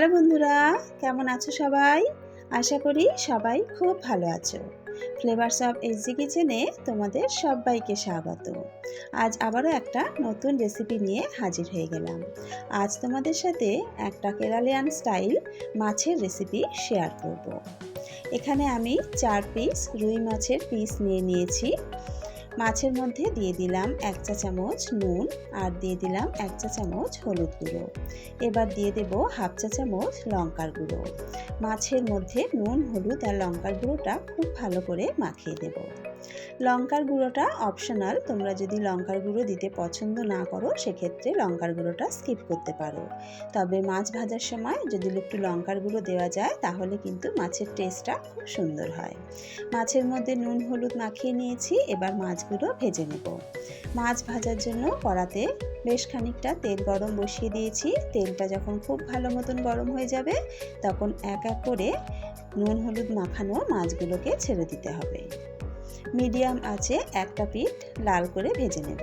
Hello বন্ধুরা, কেমন আছো সবাই? আশা করি সবাই খুব ভালো আছো। ফ্লেভারস অফ এসজি কিচেনে তোমাদের সবাইকে স্বাগত। আজ আবারও একটা নতুন রেসিপি নিয়ে হাজির হয়ে গেলাম। আজ তোমাদের সাথে একটা কেরালিয়ান স্টাইল মাছের রেসিপি শেয়ার করব। এখানে আমি চার পিস রুই মাছের পিস নিয়ে নিয়েছি। মাছের মধ্যে দিয়ে দিলাম এক চা চামচ নুন আর দিয়ে দিলাম এক চা চামচ হলুদ গুঁড়ো। এবার দিয়ে দেব হাফ চা চামচ লঙ্কার গুঁড়ো। মাছের মধ্যে নুন, হলুদ আর লঙ্কার গুঁড়োটা খুব ভালো করে মাখিয়ে দেব। লঙ্কার গুঁড়োটা অপশনাল তোমরা যদি লঙ্কার গুঁড়ো দিতে পছন্দ না করো, সেক্ষেত্রে লঙ্কার গুঁড়োটা স্কিপ করতে পারো। তবে মাছ ভাজার সময় যদি একটু লঙ্কার গুঁড়ো দেওয়া যায়, তাহলে কিন্তু মাছের টেস্টটা খুব সুন্দর হয়। মাছের মধ্যে নুন, হলুদ মাখিয়ে নিয়েছি, এবার মাছগুলো ভেজে নেব। মাছ ভাজার জন্য কড়াতে বেশ খানিকটা তেল গরম বসিয়ে দিয়েছি। তেলটা যখন খুব ভালো মতন গরম হয়ে যাবে, তখন এক এক করে নুন, হলুদ মাখানো মাছগুলোকে ছেড়ে দিতে হবে। মিডিয়াম আছে একটা পিঠ লাল করে ভেজে নেব।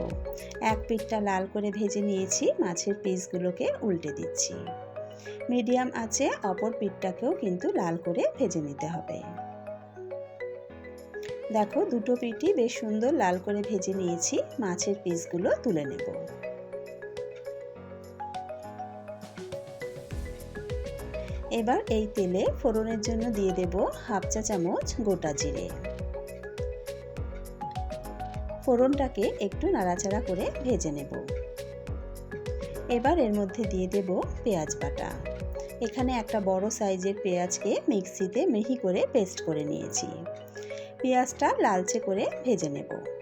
এক পিঠটা লাল করে ভেজে নিয়েছি, মাছের পিসগুলোকে উল্টে দিচ্ছি। মিডিয়াম আছে, অপর পিঠটাকেও কিন্তু লাল করে ভেজে নিতে হবে। দেখো, দুটো পিঠই বেশ সুন্দর লাল করে ভেজে নিয়েছি, মাছের পিসগুলো তুলে নেব। এবার এই তেলে ফোড়নের জন্য দিয়ে দেব হাফ চা চামচ গোটা জিরে। ফোড়নটাকে একটু নাড়াচাড়া করে ভেজে নেব। এবার এর মধ্যে দিয়ে দেব পেঁয়াজ বাটা। এখানে একটা বড় সাইজের পেঁয়াজকে মিক্সিতে মিহি করে পেস্ট করে নিয়েছি। পেঁয়াজটা লালচে করে ভেজে নেব।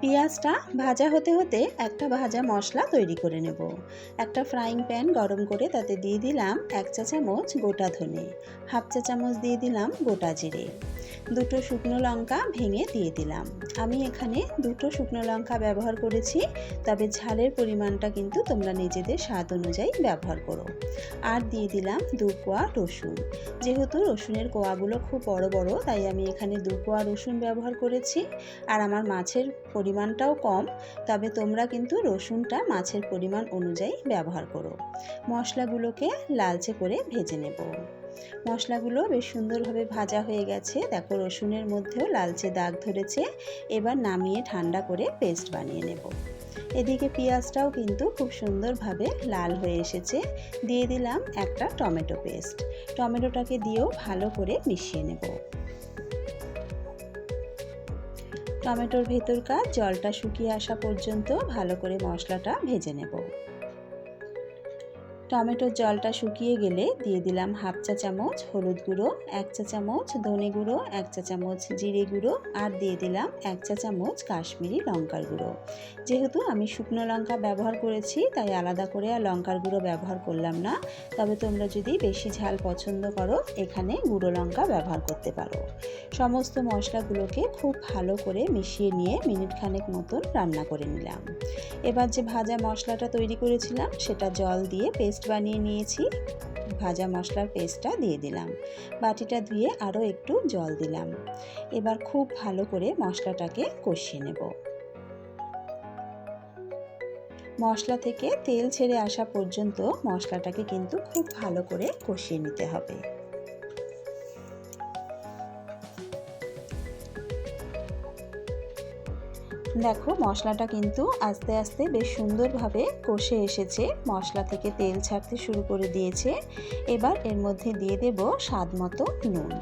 পেঁয়াজটা ভাজা হতে হতে একটা ভাজা মশলা তৈরি করে নেব। একটা ফ্রাইং প্যান গরম করে তাতে দিয়ে দিলাম এক চা চামচ গোটা ধনে, হাফ চা চামচ দিয়ে দিলাম গোটা জিরে। দুটো শুকনো লঙ্কা ভেঙে দিয়ে দিলাম। আমি এখানে দুটো শুকনো লঙ্কা ব্যবহার করেছি, তবে ঝালের পরিমাণটা কিন্তু তোমরা নিজেদের স্বাদ অনুযায়ী ব্যবহার করো। আর দিয়ে দিলাম দু কোয়া রসুন। যেহেতু রসুনের কোয়াগুলো খুব বড় বড়, তাই আমি এখানে দু কোয়া রসুন ব্যবহার করেছি। আর আমার মাছের পরিমাণটাও কম, তবে তোমরা কিন্তু রসুনটা মাছের পরিমাণ অনুযায়ী ব্যবহার করো। মশলাগুলোকে লালচে করে ভেজে নেব। মশলাগুলো বেশ সুন্দরভাবে ভাজা হয়ে গেছে। দেখো, রসুনের মধ্যেও লালচে দাগ ধরেছে। এবার নামিয়ে ঠান্ডা করে পেস্ট বানিয়ে নেব। এদিকে পেঁয়াজটাও কিন্তু খুব সুন্দরভাবে লাল হয়ে এসেছে। দিয়ে দিলাম একটা টমেটো পেস্ট। টমেটোটাকে দিয়েও ভালো করে মিশিয়ে নেব। টমেটোর ভেতরকার জলটা শুকিয়ে আসা পর্যন্ত ভালো করে মশলাটা ভেজে নেব। টমেটোর জলটা শুকিয়ে গেলে দিয়ে দিলাম হাফ চা চামচ হলুদ গুঁড়ো, এক চা চামচ ধনে গুঁড়ো, এক চা চামচ জিরে গুঁড়ো আর দিয়ে দিলাম এক চা চামচ কাশ্মীরি লঙ্কার গুঁড়ো। যেহেতু আমি শুকনো লঙ্কা ব্যবহার করেছি, তাই আলাদা করে আর লঙ্কার গুঁড়ো ব্যবহার করলাম না। তবে তোমরা যদি বেশি ঝাল পছন্দ করো, এখানে গুঁড়ো লঙ্কা ব্যবহার করতে পারো। সমস্ত মশলাগুলোকে খুব ভালো করে মিশিয়ে নিয়ে মিনিট খানেক মতন রান্না করে নিলাম। এবার যে ভাজা মশলাটা তৈরি করেছিলাম, সেটা জল দিয়ে পেস্ট পেস্ট বানিয়ে নিয়েছি। ভাজা মশলার পেস্টটা দিয়ে দিলাম। বাটিটা ধুয়ে আরও একটু জল দিলাম। এবার খুব ভালো করে মশলাটাকে কষিয়ে নেব। মশলা থেকে তেল ছেড়ে আসা পর্যন্ত মশলাটাকে কিন্তু খুব ভালো করে কষিয়ে নিতে হবে। দেখো, মশলাটা কিন্তু আস্তে আস্তে বেশ সুন্দরভাবে কষে এসেছে। মশলা থেকে তেল ছাড়তে শুরু করে দিয়েছে। এবার এর মধ্যে দিয়ে দেব স্বাদ মতো নুন।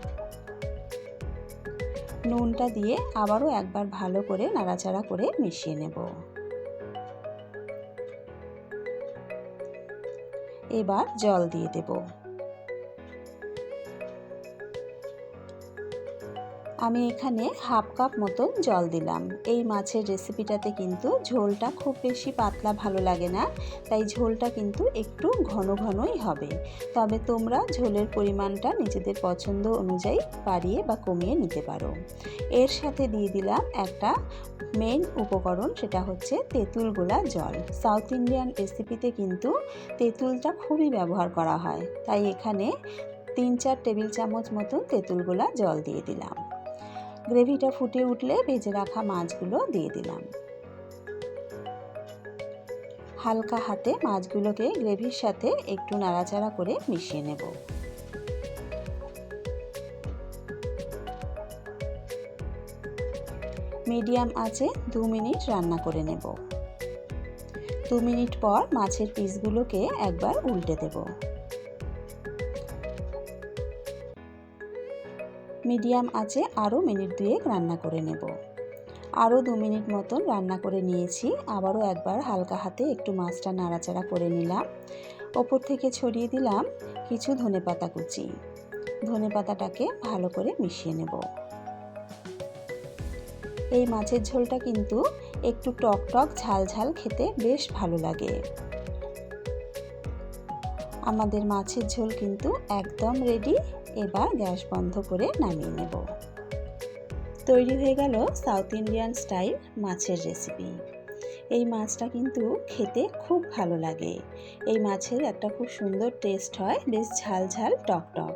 নুনটা দিয়ে আবারও একবার ভালো করে নাড়াচাড়া করে মিশিয়ে নেব। এবার জল দিয়ে দেবো। আমি এখানে হাফ কাপ মতন জল দিলাম। এই মাছের রেসিপিটাতে কিন্তু ঝোলটা খুব বেশি পাতলা ভালো লাগে না, তাই ঝোলটা কিন্তু একটু ঘন ঘনই হবে। তবে তোমরা ঝোলের পরিমাণটা নিজেদের পছন্দ অনুযায়ী বাড়িয়ে বা কমিয়ে নিতে পারো। এর সাথে দিয়ে দিলাম একটা মেন উপকরণ, সেটা হচ্ছে তেঁতুল গোলা জল। সাউথ ইন্ডিয়ান রেসিপিতে কিন্তু তেঁতুলটা খুবই ব্যবহার করা হয়, তাই এখানে তিন চার টেবিল চামচ মতন তেঁতুল গোলা জল দিয়ে দিলাম। গ্রেভিটা ফুটে উঠলে ভেজে রাখা মাছগুলো দিয়ে দিলাম। হালকা হাতে মাছগুলোকে গ্রেভির সাথে একটু নাড়াচাড়া করে মিশিয়ে নেব। মিডিয়াম আঁচে দু মিনিট রান্না করে নেব। দু মিনিট পর মাছের পিসগুলোকে একবার উল্টে দেব। মিডিয়াম আঁচে আরও মিনিট দুয়েক রান্না করে নেব। আরও দু মিনিট মতন রান্না করে নিয়েছি। আবারও একবার হালকা হাতে একটু মাছটা নাড়াচাড়া করে নিলাম। ওপর থেকে ছড়িয়ে দিলাম কিছু ধনে পাতা কুচি। ধনে পাতাটাকে ভালো করে মিশিয়ে নেব। এই মাছের ঝোলটা কিন্তু একটু টক টক, ঝাল ঝাল খেতে বেশ ভালো লাগে। আমাদের মাছের ঝোল কিন্তু একদম রেডি এবার গ্যাস বন্ধ করে নামিয়ে নেব। তৈরি হয়ে গেল সাউথ ইন্ডিয়ান স্টাইল মাছের রেসিপি এই মাছটা কিন্তু খেতে খুব ভালো লাগে। এই মাছের একটা খুব সুন্দর টেস্ট হয়, বেশ ঝাল ঝাল, টক টক।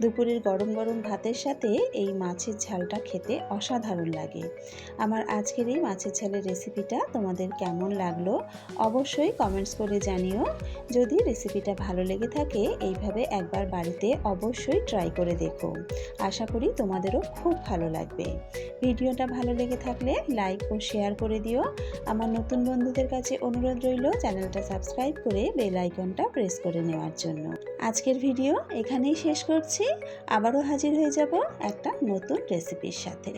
দুপুরের গরম গরম ভাতের সাথে এই মাছের ঝালটা খেতে অসাধারণ লাগে। আমার আজকের এই মাছের ঝালের রেসিপিটা তোমাদের কেমন লাগল অবশ্যই কমেন্টস করে জানিও। যদি রেসিপিটা ভালো লেগে থাকে, এইভাবে একবার বাড়িতে অবশ্যই ট্রাই করে দেখো। আশা করি তোমাদেরও খুব ভালো লাগবে। ভিডিওটা ভালো লেগে থাকলে লাইক ও শেয়ার করে দিও। আমার নতুন বন্ধুদের কাছে অনুরোধ রইল চ্যানেলটা সাবস্ক্রাইব করে বেল আইকনটা প্রেস করে নেওয়ার জন্য। আজকের ভিডিও এখানেই শেষ করছি। আবারও হাজির হয়ে যাব একটা নতুন রেসিপির সাথে।